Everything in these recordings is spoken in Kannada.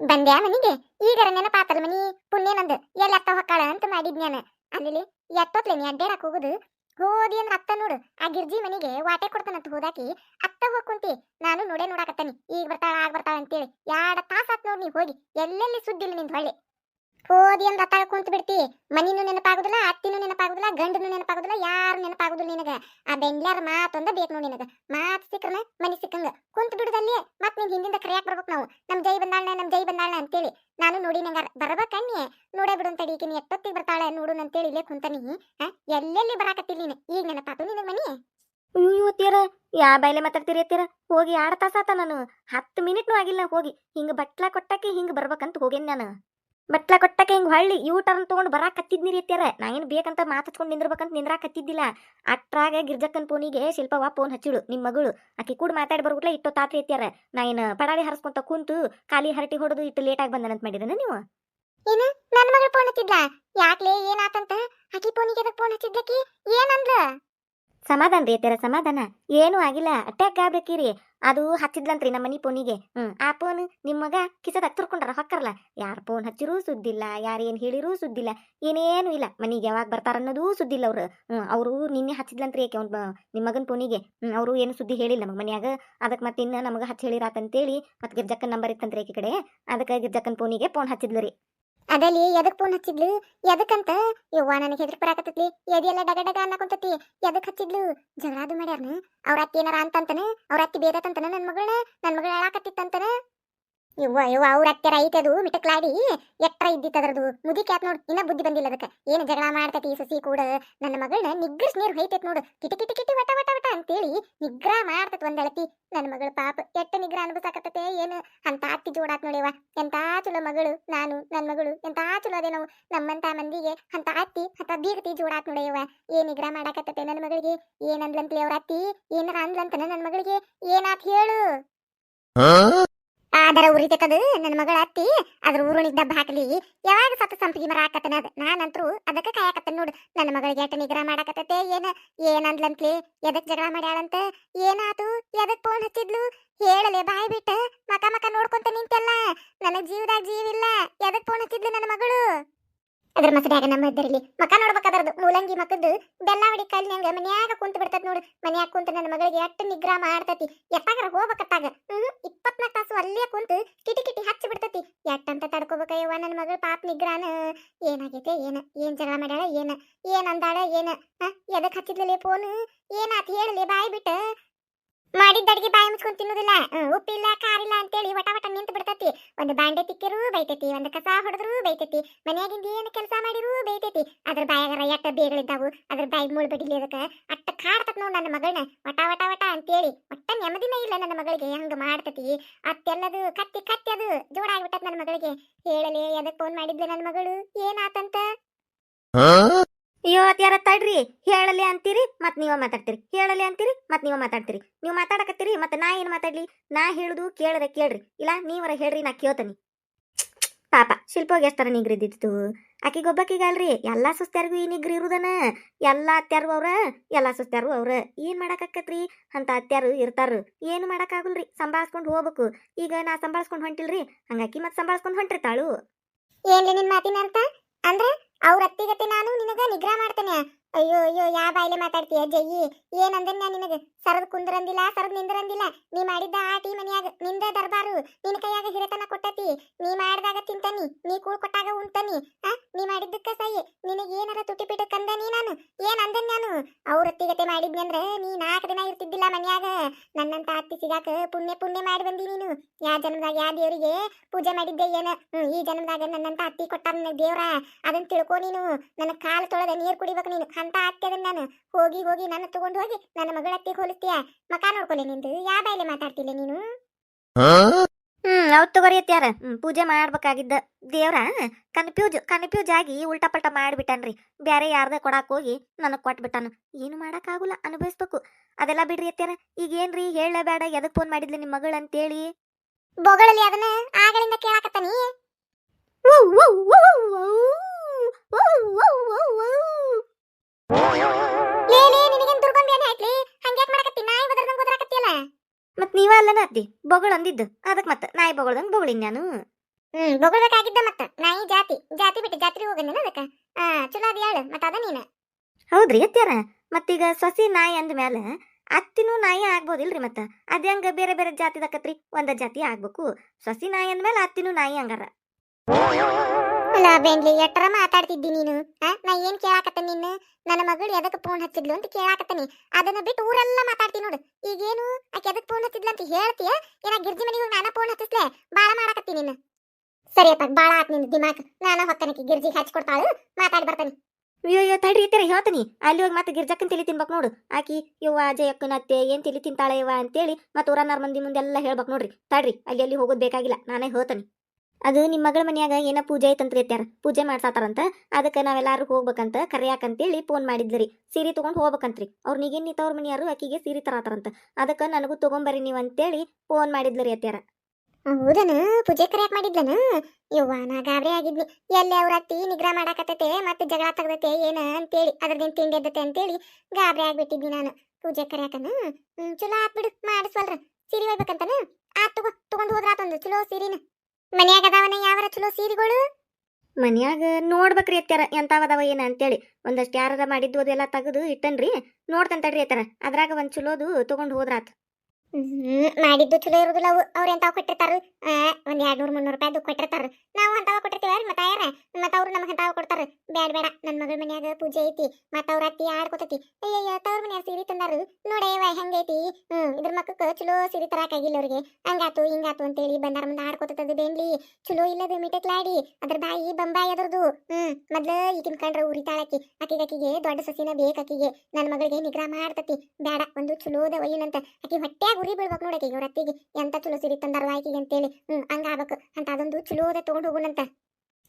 ಬಂದ್ಯಾ ಮನಿಗೆ? ಈಗರ ನೆನಪಾತಲ್ ಮನಿ? ಪುಣ್ಯ ನಂದು. ಎಲ್ಲಿ ಅತ್ತ ಹೊಕ್ಕಾಳ ಅಂತ ಮಾಡಿದ್ನ್ಯಾನ. ಅಲ್ಲಿ ಎತ್ತೊತ್ಲೆ ನೀ ಅಡ್ಡಾಡಕ್ ಹೋಗುದು? ಹೋದಿ ಅಂದ್ರ ಅತ್ತ ನೋಡು. ಆ ಗಿರ್ಜಿ ಮನಿಗೆ ವಾಟೆ ಕೊಡ್ತಾನಂತ ಹೋದಾಕಿ ಅತ್ತ ಹೋಗ್ ಕುಂತಿ. ನಾನು ನೋಡೇ ನೋಡಾಕತ್ತಾನಿ. ಈಗ ಬರ್ತಾಳ, ಆಗ ಬರ್ತಾಳ ಅಂತೇಳಿ. ಯಾಡ ತಾಸ್ ಆತ್ ನೋಡಿ ನೀ ಹೋಗಿ. ಎಲ್ಲೆಲ್ಲಿ ಸುದ್ದಿಲ್ಲ ನಿಂದ ಹೊಳ್ಳಿ? ಹೋದಿ ಅಂದ್ರ ಅತ್ತಾಗ ಕುಂತ ಬಿಡ್ತಿ ಮನಿನೂ ನೆನಪಾಗುದಿಲ್ಲ, ಅತ್ತಿನೂ ನೆನಪಾಗುದಿಲ್ಲ, ಗಂಡನೂ ನೆನಪಾಗುದಿಲ್ಲ, ಯಾರು ನೆನಪಾಗುದಿಲ್ಲ ನಿನಗ. ಆ ಬೆಂಗ್ಲಾರ ಮಾತೊಂದ ಬೇಕು ನೋಡಿ ನಿನಗ. ಮಾತ್ ಸಿಕ್ಕ್ರನ ಮನಿ ಸಿಕ್ಕಂಗ. ಕುಂತ ಬಿಡುದಲ್ಲಿ ಮತ್ ನಿನ್ ಹಿಂದಿಂದ ಕರೆಯಾಕ್ ಬರ್ಬೇಕು ನಾವು. ನಮ್ ಜೈ ಬಂದಾಳ ನಮ್ ಜೈ ಬಂದಾಳ ಅಂತೇಳಿ ನಾನು ನೋಡಿ ನಂಗಾರ ಬರ್ಬೇಕನ್ನಿ ನೋಡೇ ಬಿಡು ಅಂತ ಈಕಿನ ಎಷ್ಟೊತ್ತಿಗೆ ಬರ್ತಾಳೆ ನೋಡು ಅಂತೇಳಿ ಇಲ್ಲೇ ಕುಂತಾನಿ. ಎಲ್ಲೆಲ್ಲಿ ಬರಾಕತ್ತಿಲ್ಲ ನೀನು? ಈಗ ನೆನಪಾತು ನಿನಗ ಮನಿ? ಅಯ್ಯೋ ತೀರ ಯಾ ಬಾಯ್ಲೆ ಮಾತಾಡ್ತೀರಿ ಅತ್ತೀರ ಹೋಗಿ ಎರಡು ನಾನು. ಹತ್ತು ಮಿನಿಟ್ನೂ ಆಗಿಲ್ಲ, ಹೋಗಿ. ಹಿಂಗ ಬಟ್ಲ ಕೊಟ್ಟಕ್ಕೆ ಹಿಂಗ ಬರ್ಬೇಕಂತ ಹೋಗೇನ್ ನಾನು. ಬಟ್ಲ ಕೊಟ್ಟಕ್ಕೆ ಹಿಂಗೆ ಹೊಳ್ಳಿ ಯೂ ಟರ್ನ್ ತೊಗೊಂಡು ಬರಾಕತ್ತಿದ್ನಿ ರೀ ರೀತಿಯಾರ ನಾ ಏನು ಬೇಕಂತ ಮಾತಾಡ್ಕೊಂಡು ನಿಂದಿರ್ಬೇಕಂತ ನಿಂದ್ರಾಕತ್ತಿದ್ದಿಲ್ಲ ಅಟ್ರಾಗ ಗಿರ್ಜಕ್ಕನ್ ಫೋನಿಗೆ ಶಿಲ್ಪವ್ವ ಫೋನ್ ಹಚ್ಚಿಳು ನಿಮ್ಮ ಮಗಳು. ಆಕಿ ಕೂಡ ಮಾತಾಡಿ ಬರ್ಬಿಟ್ಲ ಇಟ್ಟು ತಾತ್ರಿ ರೀತಿಯಾರ ನಾ ಏನು ಪಡಾಳಿ ಹರಿಸ್ಕೊಂತ ಕುಂತು ಖಾಲಿ ಹರಟಿ ಹೊಡೆದು ಇಟ್ಟು ಲೇಟಾಗಿ ಬಂದನಂತ ಮಾಡಿದನ ನೀವು? ಏನು? ನನ್ನ ಮಗಳು ಫೋನ್ ಹಚ್ಚಿದ್ಲ? ಯಾಕ್ಲೆ ಏನಾತಂತ? ಆಕಿ ಫೋನಿಗೆ ಫೋನ್ ಹಚ್ಚಿದ್ದಕ್ಕೆ ಏನಂದ್ಲ? ಸಮಾಧಾನ ರೀ ತೆರ ಸಮಾಧಾನ. ಏನೂ ಆಗಿಲ್ಲ. ಅಟ್ಯಾಕ್ ಆಗ್ಬೇಕಿರಿ. ಅದು ಹಚ್ಚಿದ್ಲಂತ್ರಿ ನಮ್ಮ ಮನಿ ಫೋನಿಗೆ ಹ್ಮ್, ಆ ಫೋನ್ ನಿಮ್ಮ ಮಗ ಕಿಸದಾಗ ತುರ್ಕೊಂಡಾರ ಹೊಕ್ಕರಲ್ಲ. ಯಾರ್ ಫೋನ್ ಹಚ್ಚಿರೂ ಸುದ್ದಿಲ್ಲ, ಯಾರು ಏನ್ ಹೇಳಿರೂ ಸುದ್ದಿಲ್ಲ. ಏನೇನು ಇಲ್ಲ. ಮನಿಗೆ ಯಾವಾಗ ಬರ್ತಾರ ಅನ್ನೋದೂ ಸುದ್ದಿಲ್ಲ ಅವ್ರು. ಹ್ಮ್, ಅವರು ನಿನ್ನೆ ಹಚ್ಚಿದ್ಲಂತ್ರಿ ಯಾಕೆ ಒಂದ್ ನಿಮ್ಮ ಮಗನ ಫೋನಿಗೆ ಹ್ಮ್, ಅವರು ಏನು ಸುದ್ದಿ ಹೇಳಿಲ್ಲ ನಮ್ಮ ಮನ್ಯಾಗ. ಅದಕ್ಕೆ ಮತ್ತೆ ಇನ್ನ ನಮಗೆ ಹಚ್ಚಿ ಹೇಳಿರಾತಂತೇಳಿ ಮತ್ತೆ ಗಿರ್ಜಕ್ಕನ್ ನಂಬರ್ ಇತ್ತಂತ್ರಿ ಆಕಿ ಕಡೆ. ಅದಕ್ಕೆ ಗಿರ್ಜಕ್ಕನ್ ಫೋನಿಗೆ ಫೋನ್ ಹಚ್ಚಿದ್ಲು ಅದಲ್ಲಿ ಎದಕ್ ಫೋನ್ ಹಚ್ಚಿದ್ಲು? ಎದಕ್ಕಂತ? ಯವ್ವ ನನಗೆ ಹೆದರ್ ಬರಾಕತ್ತೈತಿ ಎದೆಲ್ಲ ಡಗ ಡಗ ಅನ್ನಕೊಂತತಿ ಎದಕ್ ಹಚ್ಚಿದ್ಲು? ಜಗಳಾದು ಮಾಡ್ಯಾರನ? ಅವ್ರ ಅತ್ತಿ ಏನಾರ ಅಂತಂತನ? ಅವ್ರ ಅತ್ತಿ ಬೇದತಂತನ ನನ್ ಮಗಳನ್ನ? ನನ್ ಮಗಳ ಹೇಳಾಕತ್ತಿತ್ತಂತನ ಯವ್ವ ಯವ್ವ, ಅವ್ರ ಅತ್ತೆರ ಐತದು ಮಿಟಕ್ಲಾಡಿ. ಎಟ್ರ ಇದ್ದಿತ್ತದ್ರದು ಮುದಿ ಕ್ಯಾತ್ ನೋಡು, ಇನ್ನ ಬುದ್ಧಿ ಬಂದಿಲ್ಲ ಅದಕ್ಕೆ. ಏನು ಜಗಳ ಮಾಡ್ತತಿ ಈ ಸಸಿ ಕೂಡ? ನನ್ನ ಮಗಳನ್ನ ನಿಗ್ರಸ್ ನೀರು ಹೊಯ್ತೈತ್ ನೋಡು. ಕಿಟಿ ಕಿಟಿ ಕಿಟಿ, ವಟ ವಟ ವಟ ಅಂತೇಳಿ ನಿಗ್ರಹ ಮಾಡ್ತತ್ ಒಂದಳತಿ ನನ್ನ ಮಗಳ ಪಾಪ ಎಟ್ಟ ನಿಗ್ರ ಅನ್ಬಸಾಕತ್ತತೆ ಏನು? ಅಂತ ಅತ್ತಿ ಜೋಡಾತ್ ನೋಡಿವ ಎಂತ ಚಲೋ ಮಗಳು ನಾನು ನನ್ನ ಮಗಳು? ಎಂತ ಚಲೋ ಅದೇ ನಾವು? ನಮ್ಮಂತ ಮಂದಿಗೆ ಅಂತ ಅತ್ತಿ, ಅಂತ ಬೀಗತಿ ಜೋಡಾತ್ ನೋಡಿವ ಏನ್ ನಿಗ್ರಹ ಮಾಡಾಕತ್ತತೆ ನನ್ನ ಮಗಳಿಗೆ? ಏನಂದ್ಲಂತ್ಲಿ ಅವ್ರ ಅತ್ತಿ? ಏನಾರ ಅಂದ್ಲಂತನ ನನ್ನ ಮಗಳಿಗೆ? ಏನಾತ್ ಹೇಳು? ಆದರ ಉರಿತಕದು ನನ್ನ ಮಗಳ ಅತ್ತಿ, ಅದ್ರ ಊರುಣಿಗ್ ದಬ್ಬ ಹಾಕಲಿ. ಯಾವಾಗ ಸತ್ತ ಸಂಪಿಗೆ ಮರ ಹಾಕತ್ತನ ಅದ? ನಾನಂತ್ರು ಅದಕ್ಕ ಕಾಯಕತ್ತನ ನೋಡು. ನನ್ನ ಮಗಳಿಗೆ ಎಟ್ಟ ನಿಗ್ರಹ ಮಾಡಾಕತ್ತತೆ? ಏನ? ಏನಂದ್ಲಂತ್ಲಿ? ಎದಕ್ ಜಗಳ ಮಾಡ್ಯಾಳಂತ? ಏನಾತು? ಎದಕ್ ಫೋನ್ ಹಚ್ಚಿದ್ಲು? ಹೇಳಲೆ ಬಾಯ್ ಬಿಟ್ಟ? ಮಕ ಮಕ ನೋಡ್ಕೊಂತ ನಿಂತೆಲ್ಲ? ನನಗ್ ಜೀವದಾಗ ಜೀವಿಲ್ಲ ಎದಕ್ ಫೋನ್ ಹಚ್ಚಿದ್ಲು ನನ್ನ ಮಗಳು? ಅದ್ರ ಮಸಡ್ಯಾಗ ನಮ್ಮ ಇದ್ದರಲ್ಲಿ ಮಕ ನೋಡ್ಬೇಕಾದ್ರದು. ಮೂಲಂಗಿ ಮಕ್ಕದ್ದು ಬೆಲ್ಲಾವಡಿ ಕಲ್ಲಿನಂಗ ಮನ್ಯಾಗ ಕುಂತ ಬಿಡ್ತದ ನೋಡು. ಮನ್ಯಾಗ ಕುಂತ ನನ್ನ ಮಗಳಿಗೆ ಎಟ್ಟು ನಿಗ್ರಹ ಮಾಡ್ತತಿ. ಎಟ್ಟಾಗರ ಹೋಗ್ಬೇಕತ್ತಾಗ. ಹ್ಮ್ ಇಪ್ಪತ್ನಾಲ್ಕು ತಾಸು ಅಲ್ಲೇ ಕುಂತು ಕಿಟಿ ಕಿಟಿ ಹಚ್ಚಿ ಬಿಡ್ತತಿ. ಎಟ್ಟಂತ ತಡ್ಕೋಬೇಕಯ್ಯವ್ವ ನನ್ನ ಮಗಳ? ಪಾಪ ನಿಗ್ರಾನ. ಏನಾಗೈತೆ? ಏನ? ಏನ್ ಜಗಳ ಮಾಡ್ಯಾಳ? ಏನ? ಏನ್ ಅಂದಾಳ? ಏನ? ಎದಕ್ ಹಚ್ಚಿದ್ಲೇ ಫೋನ್ ಏನಾತ್ ಹೇಳಲಿ? ಬಾಯಿ ಬಿಟ್ಟ. ಮಾಡಿದ್ದ ಅಡಿಗೆ ಬಾಯಿ ಮುಚ್ಕೊಂಡ್ ತಿನ್ನುದಿಲ್ಲ. ಉಪ್ಪಿಲ್ಲ, ಕಾರಿಲ್ಲ ಅಂತೇಳಿ ವಟ ವಟ ನಿಂತು ಬಿಡ್ತತಿ. ಒಂದು ಬಾಂಡೆ ತಿಕ್ಕಿರು ಬೈತೈತಿ. ಒಂದು ಕಸ ಹೊಡೆದ್ರು ಬೈತೈತಿ. ಮನ್ಯಾಗಿಂದ ಏನು ಕೆಲಸ ಮಾಡಿರು ಬೈತೈತಿ. ಅದ್ರ ಬಾಯಾಗರ ಎಟ್ಟ ಬೇಗಳಿದ್ದಾವು. ಅದ್ರ ಬಾಯಿ ಮುಳ್ಬಡಿಲಿ ಅದಕ್ಕೆ. ಕಾಡ್ತತ್ ನೋಡ್ ನನ್ನ ಮಗಳನ್ನ ವಟ ವಟ ವಟ ಅಂತೇಳಿ. ಒಟ್ಟ ನೆಮ್ಮದಿನೇ ಇಲ್ಲ ನನ್ನ ಮಗಳಿಗೆ. ಹಂಗ ಮಾಡ್ತತಿ? ಅತ್ತೆಲ್ಲದು ಕತ್ತಿ ಕತ್ತಿ ಅದು ಜೋಡಾಗ್ಬಿಟ್ಟತ್ ನನ್ನ ಮಗಳಿಗೆ. ಹೇಳಲಿ ಎದಕ್ ಫೋನ್ ಮಾಡಿದ್ಲೆ ನನ್ನ ಮಗಳು? ಏನಾತಂತ? ಅಯ್ಯೋ ಅತ್ಯಾರ ತಡ್ರಿ. ಹೇಳಲಿ ಅಂತೀರಿ ಮತ್ ನೀವ ಮಾತಾಡ್ತೀರಿ. ಹೇಳಲಿ ಅಂತೀರಿ ಮತ್ ನೀವ ಮಾತಾಡ್ತೀರಿ. ನೀವು ಮಾತಾಡಕತ್ತೀರಿ ಮತ್ತೆ ನಾ ಏನ್ ಮಾತಾಡ್ಲಿ? ನಾ ಹೇಳುದು ಕೇಳದೆ ಕೇಳ್ರಿ. ಇಲ್ಲ ನೀವರ ಹೇಳ್ರಿ ನಾ ಕೇಳ್ತನಿ. ಪಾಪ. ಶಿಲ್ಪೋಗಿ ಎಷ್ಟರ ನಿಗ್ರಿದ್ದಿತ್ತು? ಆಕಿಗೊಬ್ಬಕಿಗ ಅಲ್ರಿ, ಎಲ್ಲಾ ಸುಸ್ತ್ಯಾರಿಗೂ ಈ ನಿಗ್ರಿ ಇರುದನ, ಎಲ್ಲಾ ಅತ್ಯಾರು ಅವ್ರ, ಎಲ್ಲಾ ಸುಸ್ತ್ಯಾರು ಅವ್ರ. ಏನ್ ಮಾಡಾಕತ್ರಿ ಅಂತ ಅತ್ಯಾರು ಇರ್ತಾರ. ಏನು ಮಾಡಕ್ಕಾಗಲ್ರಿ ಸಂಭಾಳ್ಸ್ಕೊಂಡ್ ಹೋಗ್ಬೇಕು. ಈಗ ನಾ ಸಂಭಾಳ್ಸ್ಕೊಂಡ್ ಹೊಂಟಿಲ್ರಿ ಹಂಗಾಕಿ ಮತ್ ಸಂಭಾಳ್ಸ್ಕೊಂಡ್ ಹೊಂಟಿರ್ತಾಳು. ಏನ್ಲಿ ನಿನ್ ಮಾತಿನ ಅರ್ಥ? ಅಂದ್ರೆ ಅವ್ರ ಅತ್ತಿಗತ್ತೆ ನಾನು ನಿನಗ ನಿಗ್ರಹ ಮಾಡ್ತೇನೆ. ಅಯ್ಯೋ ಅಯ್ಯೋ, ಯಾ ಬಾಯ್ಲೆ ಮಾತಾಡ್ತೀಯ? ಜಯ್ಯಿ ಏನಂದ್ರೆ ನಾ ನಿನಗ? ಸರದ್ ಕುಂದ್ರಂದಿಲ್ಲ, ಸರದ್ ನಿಂದ್ರಂದಿಲ್ಲ. ನೀ ಮಾಡಿದ್ದ ಆಟಿ ಮನ್ಯಾಗ, ನಿಂದ ದರ್ಬಾರು. ನಿನ್ ಕೈಯಾಗ ಹಿರೇತನ ಕೊಟ್ಟತಿ. ನೀ ಮಾಡಿದಾಗ ತಿಂತಾನಿ, ನೀ ಕೂಳ್ ಕೊಟ್ಟಾಗ ಉಂತಾನಿ ಆ, ನೀ ಮಾಡಿದ್ದಕ್ಕ ಸೈ ನಿನಗೆ ಏನಾರ ತುಟಿ ಪಿಟ ಕಂದ ನೀ ನಾನು? ಏನ್ ಅಂದನ್ ನಾನು? ಅವ್ರ ಮಾಡಿದ್ನಿ ಅಂದ್ರೆ ನೀ ನಾಲ್ಕು ದಿನ ಇರ್ತಿದ್ದಿಲ್ಲ ಮನ್ಯಾಗ. ನನ್ನಂತ ಅತ್ತಿ ಸಿಗಾಕ ಪುಣ್ಯ ಪುಣ್ಯ ಮಾಡಿ ಬಂದಿ ನೀನು. ಯಾ ಜನ್ಮದಾಗ ಯಾ ದೇವರಿಗೆ ಪೂಜೆ ಮಾಡಿದ್ದೆ ಏನ? ಈ ಜನ್ಮದಾಗ ನನ್ನಂತ ಅತ್ತಿ ಕೊಟ್ಟ ದೇವ್ರ. ಅದನ್ನ ತಿಳ್ಕೊ ನೀನು. ನನ್ನ ಕಾಲು ತೊಳೆದ ನೀರ್ ಕುಡಿಬೇಕು ನೀನು. ಅಂತ ಅತ್ತಿ ಅದನ್ನ ನಾನು ಹೋಗಿ ಹೋಗಿ ನನ್ನ ತಗೊಂಡು ಹೋಗಿ ನನ್ನ ಮಗಳ ಅತ್ತಿಗೆ ಹೋಲಿಸ್ತೀಯ ಮಕ ನೋಡ್ಕೊಲೆ ನಿಂದು ಯಾ ಬಾಯ್ಲೆ ಮಾತಾಡ್ತಿಲ್ಲ ನೀನು ಹ್ಮ್ ಅವತ್ತು ತಗೋರಿ ಅತ್ಯಾರ ಹ್ಮ್ ಪೂಜೆ ಮಾಡ್ಬೇಕಾಗಿದ್ದ ದೇವ್ರ ಕನ್ಫ್ಯೂಜ್ ಕನ್ಫ್ಯೂಜ್ ಆಗಿ ಉಲ್ಟಾ ಪಲ್ಟಾ ಮಾಡ್ಬಿಟ್ಟನ್ರಿ ಬ್ಯಾರೆ ಯಾರ್ದ ಕೊಡಾಕ್ ಹೋಗಿ ನನಗ್ ಕೊಟ್ಬಿಟ್ಟಾನು ಏನು ಮಾಡಕ್ಕಾಗುಲ್ಲ ಅನುಭವಿಸ್ಬೇಕು ಅದೆಲ್ಲ ಬಿಡ್ರಿ ಅತ್ಯಾರ ಈಗ ಏನ್ರಿ ಹೇಳಬೇಡ ಎದಕ್ ಫೋನ್ ಮಾಡಿದ್ಲಿ ನಿಮ್ ಮಗಳ ಅಂತೇಳಿ ಬೊಗಳಲ್ಲಿ ಅದನ್ನ ಓ ಕೇಳಾಕತ್ತಾನಿ ಮತ್ ನೀವ ಅಲ್ಲನ ಅತ್ತಿ ಬೊಗಳು ಅಂದಿದ್ದು. ಅದಕ್ ಮತ್ತ ನಾಯಿ ಬೊಗಳದಂಗ್ ಬೊಗಳಿನ್ ನಾನು. ಹ್ಮ್ ಬೊಗಳಬೇಕಾಗಿದ್ದ ಮತ್ತ ನಾಯಿ ಜಾತಿ. ಜಾತಿ ಬಿಟ್ಟು ಜಾತ್ರೆ ಹೋಗಂದಿನ ಅದಕ್ಕ? ಆ ಚಲೋ ಅದ ಹೇಳು ಮತ್ತ ಅದ ನೀನ? ಹೌದ್ರಿ ಅತ್ತ್ಯಾರ. ಮತ್ತೀಗ ಸೊಸಿ ನಾಯಿ ಅಂದ ಮ್ಯಾಲ ಅತ್ತಿನೂ ನಾಯಿ ಆಗ್ಬೋದಿಲ್ರಿ ಮತ್ತ? ಅದ್ ಹೆಂಗ ಬೇರೆ ಬೇರೆ ಜಾತಿದಕ್ಕತ್ರಿ ಒಂದ ಜಾತಿ ಆಗ್ಬೇಕು. ಸೊಸಿ ನಾಯಿ ಅಂದ್ಮೇಲೆ ಅತ್ತಿನೂ ನಾಯಿ ಹಂಗಾರ. ಅಲ್ಲ ಎಟ್ಟರ ಮಾತಾಡ್ತಿದ್ದಿ ನೀನು? ಆ, ನಾ ಏನ್ ಕೇಳಾಕತ್ತ ನಿನ್ನ? ನನ್ನ ಮಗಳು ಎದಕ್ಕೆ ಫೋನ್ ಹಚ್ಚಿದ್ಲು ಅಂತ ಕೇಳಾಕತ್ತನಿ. ಅದನ್ನ ಬಿಟ್ಟು ಊರೆಲ್ಲ ಮಾತಾಡ್ತೀನಿ ನೋಡು. ಈಗೇನು? ಆಕೆ ಎದಕ್ ಫೋನ್ ಹಚ್ಚಿದ್ಲು ಅಂತ ಹೇಳ್ತೀಯ? ಏನ ಗಿರ್ಜಿ ಮನೆಗೆ ಹೋಗಿ ಫೋನ್ ಹಚ್ಚಿಸ್ಲೆ? ಬಾಳ ಮಾಡಾಕತ್ತಿ ನೀನು ಸರಿ ಅಪ್ಪ ಬಾಳ ಆತ್ ನಿನ್ ದಿಮಾಕ್. ನಾನು ಹೊಕ್ಕನಕ್ಕೆ ಗಿರ್ಜಿಗೆ ಹಚ್ಕೊಡ್ತಾಳು. ಮಾತಾಡಿ ಬರ್ತಾನೆ. ಅಯ್ಯೋ ತಡ್ರಿ ಇತ್ತರ ಹೇಳ್ತೀನಿ. ಅಲ್ಲಿ ಹೋಗಿ ಮತ್ತೆ ಗಿರ್ಜಕ್ಕನ್ ತಿಳಿ ತಿನ್ಬೇಕು ನೋಡು. ಆಕಿ, ಯವ್ವ ಜಯಕ್ಕನ ಅತ್ತೆ ಏನ್ ತಿಳಿ ತಿಂತಾಳೆ ಯವ್ವ ಅಂತೇಳಿ ಮತ್ತೆ ಊರನ್ನಾರ್ ಮಂದಿ ಮುಂದೆಲ್ಲ ಹೇಳ್ಬೇಕು ನೋಡ್ರಿ. ತಡ್ರಿ, ಅಲ್ಲಿ ಅಲ್ಲಿ ಹೋಗೋದು ಬೇಕಾಗಿಲ್ಲ. ನಾನೇ ಹೇಳ್ತೀನಿ. ಅದು ನಿಮ್ಮ ಮಗಳ ಮನ್ಯಾಗ ಏನ ಪೂಜೆ ಐತಂತ ಅತ್ಯಾರ ಪೂಜೆ ಮಾಡ್ಸಾತಾರಂತ. ಅದಕ್ಕೆ ನಾವೆಲ್ಲಾರು ಹೋಗ್ಬೇಕಂತ ಕರೆಯಾಕಂತೇಳಿ ಫೋನ್ ಮಾಡಿದ್ರಿ ಸೀರೆ ತಗೊಂಡ್ ಹೋಗ್ಬೇಕಂತ್ರಿ. ಅವ್ರ ನಿಗೇನ್ ಅವ್ರ ಮನೆಯಾರು ಆಕಿಗೆ ಸೀರೆ ತರಾತಾರಂತ. ಅದಕ್ಕೆ ನನಗೂ ತಗೊಂಬರ್ರಿ ನೀವು ಅಂತೇಳಿ ಫೋನ್ ಮಾಡಿದ್ರಿ ಅತ್ಯಾರ. ಹೌದನ? ಪೂಜೆ ಕರೆಯಾಕ್ ಮಾಡಿದ್ಲನ? ಯವ್ವ, ನಾ ಗಾಬರಿ ಆಗಿದ್ನಿ. ಎಲ್ಲಿ ಅವ್ರ ಅತ್ತಿ ನಿಗ್ರಹ ಮಾಡಾಕತ್ತೈತೆ ಮತ್ತೆ ಜಗಳ ತಗದತ್ತೆ ಏನ ಅಂತೇಳಿ ಅದ್ರದಿಂದ ತಿಂಡಿ ಎದ್ದತೆ ಅಂತೇಳಿ ಗಾಬರಿ ಆಗ್ಬಿಟ್ಟಿದ್ನಿ ನಾನು. ಪೂಜೆ ಕರಿಯಾಕನ? ಚಲೋ ಆತ್ ಬಿಡು, ಮಾಡಿಸ್ವಲ್ರ. ಸೀರೆ ಹೋಗ್ಬೇಕಂತನ ಆತ್ ತಗೋ, ತಗೊಂಡ್ ಹೋದ್ರಾತೊಂದು. ಚಲೋ ಸೀರಿನ. ಮನ್ಯಾಗ ಅದಾವನ ಯಾವರ ಚಲೋ ಸೀರೆಗಳು? ಮನ್ಯಾಗ ನೋಡ್ಬೇಕ್ರಿ ಅತ್ಯಾರ ಅದಾವ ಏನ ಅಂತೇಳಿ. ಒಂದಷ್ಟು ಯಾರ ಮಾಡಿದ್ದು ಅದೆಲ್ಲ ತೆಗೆದು ಇಟ್ಟನ್ರಿ. ನೋಡ್ತಂತಡ್ರಿ ಅತ್ಯಾರ ಅದ್ರಾಗ ಒಂದ್ ಚಲೋದು ತಗೊಂಡ್ ಹೋದ್ರಾತ್. ಹ್ಮ್, ಮಾಡಿದ್ದು ಚಲೋ ಇರುದಿಲ್ಲ ಅವು. ಅವ್ರು ಎಂತಾವ್ ಕೊಟ್ಟಿರ್ತಾರ? ಒಂದ್ ಎರಡ್ ನೂರ್, ಮುನ್ನೂರ್ ರೂಪಾಯಿ ಕೊಟ್ಟಿರ್ತಾರ. ನಾವು ಅಂತಾವ ಕೊಟ್ಟಿರ್ತೀವ ಮತ್ತ ಯಾರ ಮತ್ತ ಅವ್ರು ನಮ್ಗೆ ಅಂತಾವ ಕೊಡ್ತಾರ. ಬ್ಯಾಡ ಬೇಡ ನನ್ ಮಗಳ ಮನ್ಯಾಗ ಪೂಜೆ ಐತಿ, ಮತ್ತ ಅವ್ರ ಅತ್ತಿ ಆಡ್ಕೊತೈತಿ. ಅಯ್ಯಯ್ಯ, ತವ್ರ ಮನ್ಯಾಗ ಸೀರೆ ತಂದಾರು. ನೋಡೇವ ಹೆಂಗೈತಿ? ಹ್ಮ್, ಇದ್ರ ಮಕ್ಕಕ್ಕ ಚಲೋ ಸೀರೆ ತರಾಕಾಗಿಲ್ಲ ಅವ್ರಿಗೆ. ಹಂಗಾತು, ಹಿಂಗಾತು ಅಂತೇಳಿ ಬಂದಾರ ಮುಂದೆ ಆಡ್ಕೊತದ ಬೇನ್ಲಿ ಚಲೋ ಇಲ್ಲದ ಮಿಟಕ್ಲಾಡಿ ಅದ್ರ ಬಾಯಿ ಬಂಬಾಯಿ ಅದ್ರದು. ಹ್ಮ್, ಮೊದ್ಲ ಈಗಿನ ಕಂಡ್ರ ಉರಿತಾಳಕಿ ಆಕಿಗೆ ಅಕ್ಕಿಗೆ ದೊಡ್ಡ ಸಸಿನ ಬೇಕ್ ಆಕಿಗೆ ನನ್ ಮಗಳಿಗೆ ನಿಗ್ರಹ ಮಾಡ್ತತಿ. ಬ್ಯಾಡ, ಒಂದು ಚಲೋದ ಒಯ್ಯನಂತ. ಆಕಿ ಹೊಟ್ಯಾಗ ಉರಿ ಬೀಳ್ಬೇಕು ನೋಡಕ್ಕೆ ಇವ್ರ ಅತ್ತಿಗೆ ಎಂತ ಚಲೋ ಸಿರಿ ತಂದಾರ ಅಂತ ಅಂತೇಳಿ. ಹ್ಮ್ ಹಂಗಾಗ್ಬೇಕು ಅಂತ ಅದೊಂದು ಚಲೋದ ತಗೊಂಡ್ ಹೋಗುಣಂತ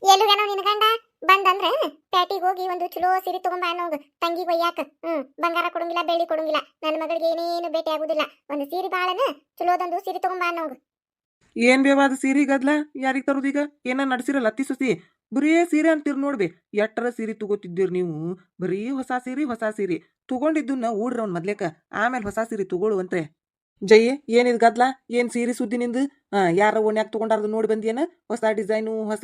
ಎಲ್ಲುಗೇನೋ ನಿನ್ ಗಂಡ ಬಂದಂದ್ರೆ ಪ್ಯಾಟಿಗೆ ಹೋಗಿ ಒಂದು ಚಲೋ ಸಿರಿ ತಗೊಂಬ ಅನ್ನೋಂಗ ತಂಗಿ ಒಯ್ಯಾಕ ಹ್ಮ್, ಬಂಗಾರ ಕೊಡಂಗಿಲ್ಲ, ಬೆಳ್ಳಿ ಕೊಡಂಗಿಲ್ಲ. ನನ್ನ ಮಗಳಿಗೆ ಏನೇನು ಭೇಟಿ ಆಗುದಿಲ್ಲ. ಒಂದು ಸೀರೆ ಬಾಳನ ಚಲೋದೊಂದು ಸೀರೆ ತಗೊಂಬ ಅನ್ನೋಂಗ. ಏನ್ ಬೇವಾದ ಸೀರೆ ಗದ್ಲ? ಯಾರಿಗ್ ತರೋದೀಗ ಏನ ನಡ್ಸಿರಲ್ಲ ಅತ್ತಿ ಸೊಸಿ? ಬರೀ ಸೀರೆ ಅಂತೀರ್ ನೋಡ್ಬಿ. ಎಟ್ಟರ ಸೀರೆ ತಗೋತಿದ್ದೀರಿ ನೀವು? ಬರೀ ಹೊಸ ಸೀರೆ ಹೊಸ ಸೀರೆ. ತಗೊಂಡಿದ್ದನ್ನ ಊಡ್ರವ್ನ ಮೊದ್ಲೇಕ. ಆಮೇಲೆ ಹೊಸ ಸೀರೆ ತಗೊಳ್ಳುವಂತೆ ಜೈ, ಏನಿದ್ ಗದ್ಲ? ಏನ್ ಸೀರೆ ಸುದ್ದಿ ನಿಂದು? ಯಾರ ಓಣ್ಯಾಗ ತಗೊಂಡಾರ್ದು ನೋಡಿ ಬಂದೇನ ಹೊಸ ಡಿಸೈನು, ಹೊಸ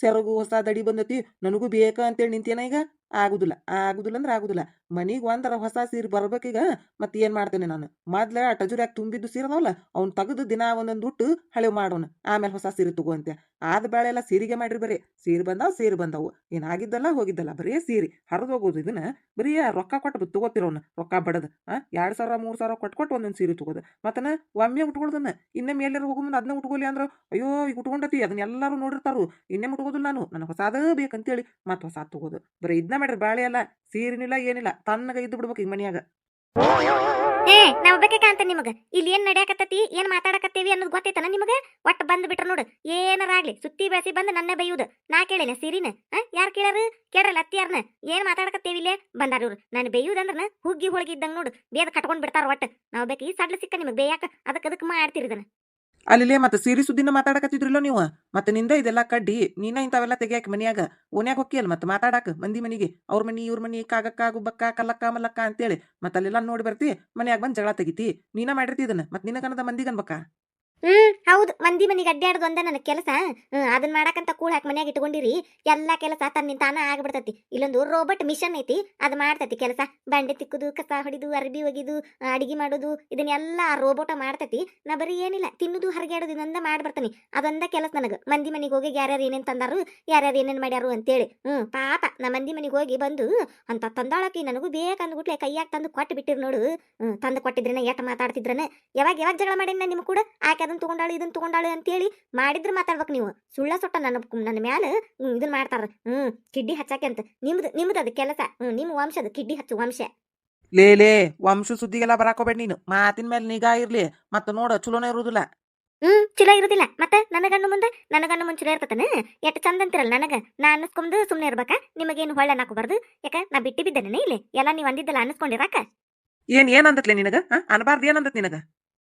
ಸೆರಗು, ಹೊಸ ದಡಿ ಬಂದತಿ. ನನಗೂ ಬೇಕಾ ಅಂತೇಳಿ ನಿಂತೇನ ಈಗ? ಆಗುದಿಲ್ಲ ಆಗುದಿಲ್ಲ ಅಂದ್ರೆ ಆಗುದಿಲ್ಲ. ಮನಿಗ್ ಒಂದರ ಹೊಸ ಸೀರೆ ಬರ್ಬೇಕೀಗ ಮತ್ತೆ ಏನ್ ಮಾಡ್ತೇನೆ ನಾನು? ಮೊದ್ಲ ಟಜುರ್ಯಾಗ ತುಂಬಿದ್ದು ಸೀರೆ ಅವ್ನು ತೆಗೆದು ದಿನ ಒಂದೊಂದು ಉಟ್ಟು ಹಳೆವ್ ಮಾಡೋಣ ಆಮೇಲೆ ಹೊಸ ಸೀರೆ ತಗೋಂತೆ ಆದ ಬೇಳೆ ಎಲ್ಲ ಸೀರೆಗೆ ಮಾಡಿರಿ ಬರೀ, ಸೀರೆ ಬಂದಾವ್, ಸೀರೆ ಬಂದವು. ಏನಾಗಿದ್ದಲ್ಲ ಹೋಗಿದ್ದಲ್ಲ, ಬರೀ ಸೀರೆ. ಹರಿದು ಹೋಗೋದು ಇದನ್ನ, ಬರೀ ರೊಕ್ಕ ಕೊಟ್ಟು ತಗೋತಿರೋನ ರೊಕ್ಕ ಬಡದ, ಆ? ಎರಡ್ ಸಾವಿರ, ಮೂರ್ ಸಾವಿರ ಕೊಟ್ಟು ಕೊಟ್ಟು ಒಂದೊಂದು ಸೀರೆ ತಗೋದು. ಮತ್ತನ ಒಮ್ಮೆ ಉಟ್ಕೊಳ್ದನ್ನ ಇನ್ನೊಮ್ಮೆ ಮೇಲೆ ಹೋಗೋ ಮುಂದೆ ಅದನ್ನ ಉಟ್ಕೊಲಿ ಅಂದ್ರೆ, ಅಯ್ಯೋ, ಈಗ ಉಟ್ಕೊಂಡತಿ, ಅದನ್ನ ಎಲ್ಲರೂ ನೋಡಿರ್ತಾರು. ಇನ್ನೇ ಉಟ್ಕೋದಿಲ್ಲ ನಾನು, ನನಗೆ ಹೊಸಾದ ಬೇಕಂತೇಳಿ ಮತ್ತೆ ಹೊಸ ತಗೋದು. ಬರೀ ಇದನ್ನ ಮಾಡ್ರಿ ಬಾಳೆ ಅಲ್ಲ, ಸೀರೆನಿಲ್ಲ, ಏನಿಲ್ಲ. ತನ್ನಗ ಇದ್ದು ಬಿಡ್ಬೇಕು ಈಗ ಮನ್ಯಾಗ. ಏ ನಾವ್ ಬೇಕೆ ಕಾಂತ ನಿಮಗ. ಇಲ್ಲಿ ಏನ್ ನಡ್ಯಾಕತ್ತತಿ, ಏನ್ ಮಾತಾಡಕತ್ತೇವಿ ಅನ್ನೋದು ಗೊತ್ತೈತನ ನಿಮಗ? ಒಟ್ಟ ಬಂದ್ ಬಿಟ್ರ ನೋಡು. ಏನಾರಾಗ್ಲಿ ಸುತ್ತಿ ಬೆಳೆಸಿ ಬಂದು ನನ್ನ ಬೈಯುದು. ನಾ ಕೇಳೇನ ಸಿರಿನ ಯಾರು ಕೇಳಾರು ಕೇಳ್ರಲ್ಲ ಅತ್ತಿಯಾರ್ನ. ಏನ್ ಮಾತಾಡಕತ್ತೇವಿ ಇಲ್ಲೇ? ಬಂದಾರ ಇವ್ರು. ನಾನು ಬೇಯುದಂದ್ರನ ಹುಗ್ಗಿ ಹೋಳಿಗೆ ಇದ್ದಂಗ ನೋಡು. ಬೇದ ಕಟ್ಕೊಂಡ್ ಬಿಡ್ತಾರ ಒಟ್ಟ. ನಾವ್ ಬೇಕು ಈ ಸಡ್ಲ ಸಿಕ್ಕ ನಿಮಗ್ ಬೇಯಾಕ? ಅದಕ್ಕೆ ಅದಕ್ಕೆ ಮಾಡ್ತೀರಿ ಇದನ್ನ ಅಲ್ಲಿಲೇ ಮತ್ತೆ ಸೀರೆ ಸುದ್ದಿನ ಮಾತಾಡಕತ್ತಿದ್ರಲ್ಲ ನೀವು? ಮತ್ತೆ ನಿಂದ ಇದೆಲ್ಲ ಕಡ್ಡಿ, ನೀನ ಇಂಥವೆಲ್ಲ ತೆಗಿಯಾಕ ಮನ್ಯಾಗ? ಓನ್ಯಾಗ ಹೊಕ್ಕಿಯಲ್ಲ ಮತ್ತೆ ಮಾತಾಡಾಕ? ಮಂದಿ ಮನಿಗೆ? ಅವ್ರ ಮನಿ, ಇವ್ರ ಮನಿ, ಕಾಗಕ್ಕ, ಗುಬ್ಬಕ್ಕ, ಕಲ್ಲಕ್ಕ, ಮಲ್ಲಕ್ಕ ಅಂತೇಳಿ ಮತ್ತೆ ಅಲ್ಲೆಲ್ಲ ನೋಡಿ ಬರ್ತಿ, ಮನ್ಯಾಗ ಬಂದು ಜಗಳ ತೆಗಿತಿ. ನೀನ ಮಾಡಿರ್ತಿ ಇದನ್ನ? ಮತ್ತೆ ನಿನಗನ್ನದ ಮಂದಿಗೆ ಅನ್ಬಕ್ಕ ಹ್ಮ್, ಹೌದು. ಮಂದಿ ಮನಿಗೆ ಅಡ್ಡಾಡೋದು ಒಂದ ನನ್ನ ಕೆಲಸ. ಹ್ಮ್ ಅದನ್ನ ಮಾಡಕಂತ ಕೂಳ್ ಹಾಕಿ ಮನ್ಯಾಗ ಇಟ್ಕೊಂಡಿರಿ. ಎಲ್ಲಾ ಕೆಲಸ ತನ್ನಿಂದ ತಾನ ಆಗ್ಬಿಡ್ತತಿ. ಇಲ್ಲೊಂದು ರೋಬೋಟ್ ಮಿಷನ್ ಐತಿ. ಅದು ಮಾಡ್ತತಿ ಕೆಲಸ. ಬಂಡೆ ತಿಕ್ಕುದು, ಕಸ ಹೊಡಿದು, ಅರ್ಬಿ ಒಗಿದು, ಅಡಿಗೆ ಮಾಡೋದು ಇದನ್ನೆಲ್ಲ ಆ ರೋಬೋಟ ಮಾಡ್ತತಿ. ನಾ ಬರೀ ಏನಿಲ್ಲ, ತಿನ್ನುದು, ಹರಗ್ಯಾಡೋದು ಇದೊಂದ ಮಾಡ್ಬಿಡ್ತಾನೆ ಅದೊಂದ ಕೆಲಸ ನನಗೆ. ಮಂದಿ ಮನಿಗೆ ಹೋಗಿ ಯಾರ್ಯಾರು ಏನೇನ್ ತಂದಾರು, ಯಾರ್ಯಾರು ಏನೇನ್ ಮಾಡ್ಯಾರು ಅಂತೇಳಿ. ಹ್ಮ್, ಪಾಪ. ನಾ ಮಂದಿ ಮನಿಗೆ ಹೋಗಿ ಬಂದು ಅಂತ ತಂದಾಳಕಿ ನನಗೂ ಬೇಕಂದ್ಬಿಟ್ಲೆ ಕೈಯಾಗ ತಂದು ಕೊಟ್ಟು ಬಿಟ್ಟಿರ್ ನೋಡು. ಹ್ಮ್, ತಂದು ಕೊಟ್ಟಿದ್ರನ ಎಟ್ ಮಾತಾಡ್ತಿದ್ರನ. ಯಾವಾಗ ಯಾವಾಗ ಜಗಳ ಮಾಡಿ ನಿಮ್ ಕೂಡ? ಆಕೆ ಅದನ್ನ ತಗೊಂಡಾಳು ಇದನ್ನ ಅಂತ ಅಂತೇಳಿ ಮಾಡಿದ್ರೆ ಮಾತಾಡ್ಬೇಕು ನೀವು. ಸುಳ್ಳ ಸೊಟ್ಟ ನನ್ನ ನನ್ನ ಮ್ಯಾಲೆ ಇದನ್ನ ಮಾಡ್ತಾರ. ಹ್ಮ್ ಕಿಡ್ಡಿ ಹಚ್ಚಾಕೆ ಅಂತ. ನಿಮ್ದು ನಿಮ್ದು ಅದು ಕೆಲಸ. ಹ್ಮ್ ನಿಮ್ಮ ವಂಶದ ಕಿಡ್ಡಿ ಹಚ್ಚು ವಂಶ. ಲೇ ಲೇ ವಂಶ ಸುದ್ದಿಗೆಲ್ಲ ಬರಾಕೋಬೇಡ ನೀನು. ಮಾತಿನ ಮೇಲೆ ನಿಗಾ ಇರ್ಲಿ. ಮತ್ತೆ ನೋಡ ಚಲೋನೇ ಇರುದಿಲ್ಲ. ಹ್ಮ್ ಚಲೋ ಇರುದಿಲ್ಲ. ಮತ್ತೆ ನನಗಣ್ಣು ಮುಂದೆ ನನಗಣ್ಣು ಮುಂದೆ ಚಲೋ ಇರ್ತತನ? ಎಷ್ಟ್ ಚಂದ ಅಂತಿರಲ್ಲ ನನಗ. ನಾ ಅನ್ನಿಸ್ಕೊಂಡು ಸುಮ್ನೆ ಇರ್ಬೇಕಾ? ನಿಮಗೇನು ಹೊಳ್ಳ ನಾಕೋಬಾರ್ದು ಯಾಕ ನಾ ಬಿಟ್ಟಿ ಬಿದ್ದೇನೆ ಇಲ್ಲಿ? ಎಲ್ಲ ನೀವು ಅಂದಿದ್ದಲ್ಲ ಅನ್ನಿಸ್ಕೊಂಡಿರಾಕ? ಏನ್ ಏನ್ ಅಂದತ್ಲೆ ನಿನಗ? ಅನ್ಬಾರ್ದು ಏನ್ ಅಂದತ್ ನಿನಗ?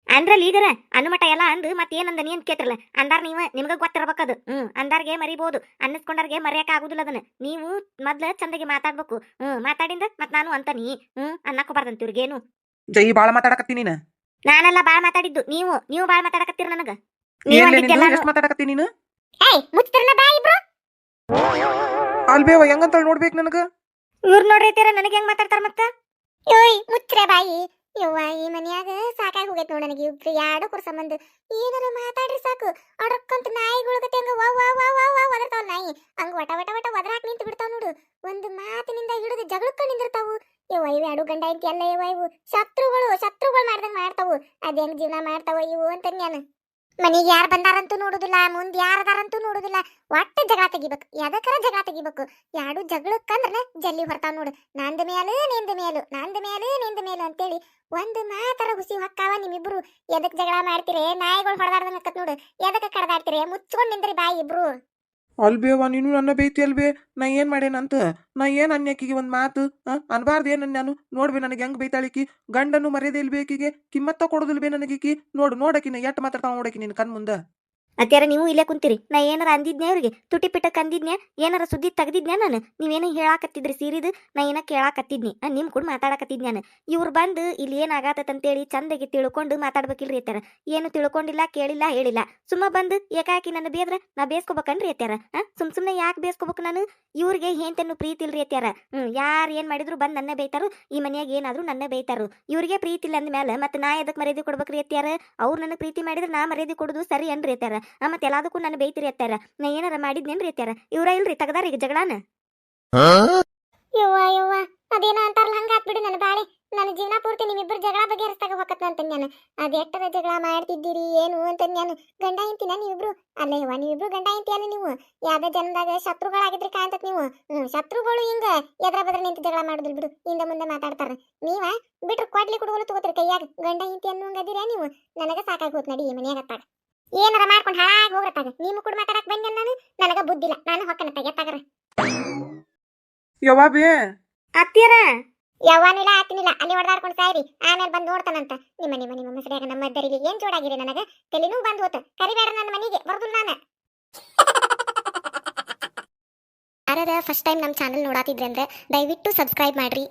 ಅಂದ್ರಲ್ಲ ಈಗರ ಅನುಮಟ ಎಲ್ಲ ಅಂದು ಮತ್ತೆ ಏನಂದ ನೀನ್ ಕೇತ್ರಲ್ಲ ಅಂದಾರ ನೀವು ನಿಮ್ಗ ಗೊತ್ತಿರ್ಬೇಕದು. ಹ್ಮ್ ಅಂದಾರ್ಗೆ ಮರಿಬಹುದು ಅನ್ನಿಸ್ಕೊಂಡಾರ್ಗೆ ಮರೆಯಕ ಆಗುದಿಲ್ಲ ಅದನ್ನ. ನೀವು ಮೊದ್ಲ ಚಂದಗೆ ಮಾತಾಡ್ಬೇಕು. ಹ್ಮ್ ಮಾತಾಡಿಂದ ಮತ್ ನಾನು ಅಂತನಿ. ಹ್ಮ್ ಹ್ಮ್ ಅನ್ನಕೋಬಾರ್ದಂತ ಇವ್ರಿಗೇನು. ಜೈ ಬಾಳ ಮಾತಾಡಕತ್ತಿ ನೀನು. ನಾನೆಲ್ಲ ಬಾಳ್ ಮಾತಾಡಿದ್ದು. ನೀವು ನೀವು ಬಾಳ್ ಮಾತಾಡಕತ್ತೀರ ನನಗ. ನೀವ್ ಮಾತಾಡಕತ್ತಿ ನೀನು? ಏಯ್ ಮುಚ್ಚಿದ್ರನ ಬಾ ಇಬ್ರು? ಅಲ್ಬೇವ ಹೆಂಗಂತ ನೋಡ್ಬೇಕು ನನಗ? ಇವ್ರು ನೋಡ್ರಿ ನನಗೆ ಹೆಂಗ್ ಮಾತಾಡ್ತಾರ ಮತ್ತೆ? ಮುಚ್ಚ್ರೆ ಬಾಯಿ. ಯವ್ವ, ಈ ಮನ್ಯಾಗ ಸಾಕಾಗಿ ಹೋಗೈತ್ ನೋಡಿ ನನಗೆ ಇಬ್ರು ಎರಡು ಕುರ್ ಸಂಬಂಧ. ಏನಾರ ಮಾತಾಡ್ರಿ ಸಾಕು. ಅಡ್ರಕ್ಕಂತ ನಾಯಿಗಳ ಗತೆ ಹಂಗ ವಾ ವಾ ವಾ ವಾ ವಾ ನಾಯಿ. ಹಂಗ ವಟ ವಟ ವಟ ಒದರಾಕ್ ನಿಂತು ಬಿಡ್ತಾವ ನೋಡು. ಒಂದು ಮಾತಿನಿಂದ ಹಿಡಿದು ಜಗಳಕ್ಕ ನಿಂದಿರ್ತಾವು. ಯವ್ವ, ಇವು ಎರಡು ಗಂಡ ಐತಿ ಎಲ್ಲ ಯವ್ವ ಇವು. ಶತ್ರುಗಳು ಶತ್ರುಗಳು ಮಾಡ್ದಂಗ ಮಾಡ್ತಾವು. ಅದ್ ಹೆಂಗ್ ಜೀವನ ಮಾಡ್ತಾವ ಇವು ಅಂತ ನಾನು ಮನೆಗೆ ಯಾರು ಬಂದಾರಂತೂ ನೋಡುದಿಲ್ಲ, ಮುಂದೆ ಯಾರದಾರಂತೂ ನೋಡುದಿಲ್ಲ. ಒಟ್ಟ ಜಗಳ ತೆಗಿಬೇಕು ಯಾವ್ದಕ್ಕರ ಜಗಳ ತೆಗಿಬೇಕು? ಎರಡು ಜಗಳಕ್ಕಂದ್ರೆ ಜಲ್ಲಿ ಹೊರ್ತಾವ ನೋಡು. ನಂದ ಮೇಲೆ ನಿಂದ ಮೇಲು ನಂದ ಮೇಲೆ ನಿಂದ ಮೇಲು ಅಂತೇಳಿ ಒಂದು ಮಾತರ ಹುಸಿ ಹೊಕ್ಕಾವ ನಿಮ್ಮಿಬ್ರು. ಎದಕ್ ಜಗಳ ಮಾಡ್ತೀರಿ? ನಾಯಿಗಳು ಹೊಡೆದಾಡ್ದಂಗೆ ನೋಡು. ಎದಕ್ಕೆ ಕಡ್ದಾಡ್ತೀರಿ? ಮುಚ್ಕೊಂಡು ನಿಂದ್ರಿ ಬಾಯಿ ಇಬ್ರು. ಅಲ್ಬೇವ ನೀನು ನನ್ನ ಬೈತಿ ಅಲ್ಬೇ ನಾ ಏನ್ ಮಾಡೇನಂತ ನಾ ಏನ್ ಅನ್ಯಾಕಿಗೆ ಒಂದ್ ಮಾತು? ಅನ್ಬಾರ್ದು ಏನ್ ನಾನು ನೋಡ್ಬಿ ನನಗೆ ಹೆಂಗ್ ಬೈತಾಳಿಕಿ ಗಂಡನು ಮರ್ಯಾದೆ ಇಲ್ಬೇಕಿಗೆ ಕಿಮ್ಮತ್ತ ಕೊಡೋದಿಲ್ಬೇ ನನಗೀಕಿ ನೋಡು, ನೋಡಕಿನ ಎಟ್ ಮಾತಾಡ್ತಾವ ನೋಡಕಿ ನಿನ್ನ ಕಣ್ ಮುಂದ ಅತ್ಯಾರ ನೀವು ಇಲ್ಲೇ ಕುಂತೀರಿ. ನಾ ಏನಾರ ಅಂದಿದ್ನೆ ಅವ್ರಿಗೆ ತುಟಿ ಪಿಟಕ್ ಅಂದಿದ್ನೆ ಏನಾರ ಸುದ್ದಿ ತೆಗ್ದಿದ್ನೆ ನಾನು? ನೀವೇನ ಹೇಳಾಕತ್ತಿದ್ರಿ ಸೀರಿದು? ನಾ ಏನ ಕೇಳಾಕತ್ತಿದ್ನಿ. ನಾನು ನಿಮ್ ಕೂಡ ಮಾತಾಡಕತ್ತಿದ್ ನಾನು? ಇವ್ರು ಬಂದು ಇಲ್ಲಿ ಏನಾಗತ್ತಂತೇಳಿ ಚಂದಾಗಿ ತಿಳ್ಕೊಂಡು ಮಾತಾಡ್ಬೇಕಿಲ್ರಿ ಅತ್ಯಾರ ಏನು ತಿಳ್ಕೊಂಡಿಲ್ಲ, ಕೇಳಿಲ್ಲ, ಹೇಳಿಲ್ಲ. ಸುಮ್ಮ ಬಂದು ಏಕಾಕಿ ನನ್ನ ಬೇದ್ರ ನಾ ಬೇಸ್ಕೋಬೇಕನ್ರಿ ಅತ್ಯಾರ ಸುಮ್ ಸುಮ್ನೆ ಯಾಕೆ ಬೇಸ್ಕೋಬೇಕು ನಾನು? ಇವ್ರಿಗೆ ಹೇಂತನ್ನು ಪ್ರೀತಿ ಇಲ್ರಿ ಅತ್ಯಾರ ಹ್ಞೂ ಯಾರು ಏನು ಮಾಡಿದ್ರು ಬಂದು ನನ್ನ ಬೈತಾರು ಈ ಮನೆಯಾಗ ಏನಾದ್ರು ನನ್ನ ಬೈತಾರು ಇವ್ರಿಗೆ ಪ್ರೀತಿ ಇಲ್ಲ ಅಂದ್ಮೇಲೆ ಮತ್ತೆ ನಾ ಎದಕ್ ಮರ್ಯಾದೆ ಕೊಡ್ಬೇಕ್ರಿ ಅತ್ಯಾರ ಅವ್ರು ನನಗೆ ಪ್ರೀತಿ ಮಾಡಿದ್ರೆ ನಾ ಮರ್ಯಾದೆ ಕೊಡುದು ಸರಿ ಅನ್ರಿ ಅತ್ಯಾರ ಮತ್ತೆ ಎಲ್ಲದಕ್ಕೂ ನನ್ನ ಬೈತಿರಿ ಅತ್ತಾರ ನಾ ಏನಾರ ಮಾಡಿದ್ನೇನ್ರಿ ಅತ್ತಾರ ಇವ್ರ ಇಲ್ರಿ ತಗದಾರ ಈಗ ಜಗಳಾನ? ಯವ್ವ ಯವ್ವ ಅದೇನೋ ಅಂತಾರಲ್ಲ ಹಂಗ ಹಾಕ್ಬಿಡು ನನ್ನ ಬಾಳೆ. ನನ್ನ ಜೀವನ ಪೂರ್ತಿ ನಿಮ್ಮಿಬ್ರು ಜಗಳ ಬಗೆಹರಿಸ್ದಾಗ ಹೋಗತ್ತ ಅಂತ ನಾನು ಅದ ಎಷ್ಟರ ಜಗಳ ಮಾಡ್ತಿದ್ದೀರಿ ಏನು ಅಂತ ನಾನು ಗಂಡ ಇಂತಿನ ನೀವಿಬ್ರು? ಅಲ್ಲ ಯವ್ವ ನೀವಿಬ್ರು ಗಂಡ ಇಂತಿ ಅಲ್ಲ ನೀವು? ಯಾವ್ದೇ ಜನ್ಮದಾಗ ಶತ್ರುಗಳಾಗಿದ್ರಿ ಕಾಣ್ತತ್ ನೀವು. ಹ್ಮ್ ಶತ್ರುಗಳು ಹಿಂಗ ಎದ್ರ ಬದ್ರ ನಿಂತು ಜಗಳ ಮಾಡುದಿಲ್ ಬಿಡು. ಹಿಂದೆ ಮುಂದೆ ಮಾತಾಡ್ತಾರ. ನೀವ ಬಿಟ್ರು ಕೊಡ್ಲಿ ಕುಡುಗಲು ತಗೋತೀರಿ ಕೈಯಾಗ. ಗಂಡ ಇಂತಿ ಅನ್ನುವಂಗದಿರ ನೀವು? ನನಗ ಸಾಕಾಗಿ ಹೋತ್ ನಡಿ ಈ ಮನ್ಯಾಗತ್ತಾಗ ಏನಾರ ಮಾಡ್ಕೊಂಡು ಹಾಳಾಗಿ ಹೋಗ್ರತ್ತಾಗ. ನೀವು ಕೂಡ ಮಾತಾಡಕ್ ಬಂದೆ ನಾನು? ನನಗ ಬುದ್ಧಿಲ್ಲ ನಾನು ಹೊಕ್ಕನ ಎತ್ತಾಗರ ಯವ್ವ ಬೇ. ಅತ್ತಿಯರ? ಯಾವಾನಿಲ್ಲ ಆತಿನಿಲ್ಲ ಅಲ್ಲಿ ಹೊಡೆದಾಡ್ಕೊಂಡು ಸಾಯಿರಿ. ಆಮೇಲೆ ಬಂದು ನೋಡ್ತಾನಂತ. ನಿಮ್ಮ ನಿಮ್ಮ ನಿಮ್ಮ ಮಸರಿಯಾಗ ನಮ್ಮ ಇದ್ದರಿಗೆ ಏನ್ ಜೋಡಾಗಿರಿ ನನಗ? ತಲೆನೂ ಬಂದು ಹೋತ. ಕರಿಬೇಡ ನನ್ನ ಮನೆಗೆ. ಬರ್ದು ನಾನು. ಯಾರದ ಫಸ್ಟ್ ಟೈಮ್ ನಮ್ಮ ಚಾನಲ್ ನೋಡಾತಿದ್ರೆ ಅಂದ್ರೆ ದಯವಿಟ್ಟು ಸಬ್ಸ್ಕ್ರೈಬ್ ಮಾಡ್ರಿ.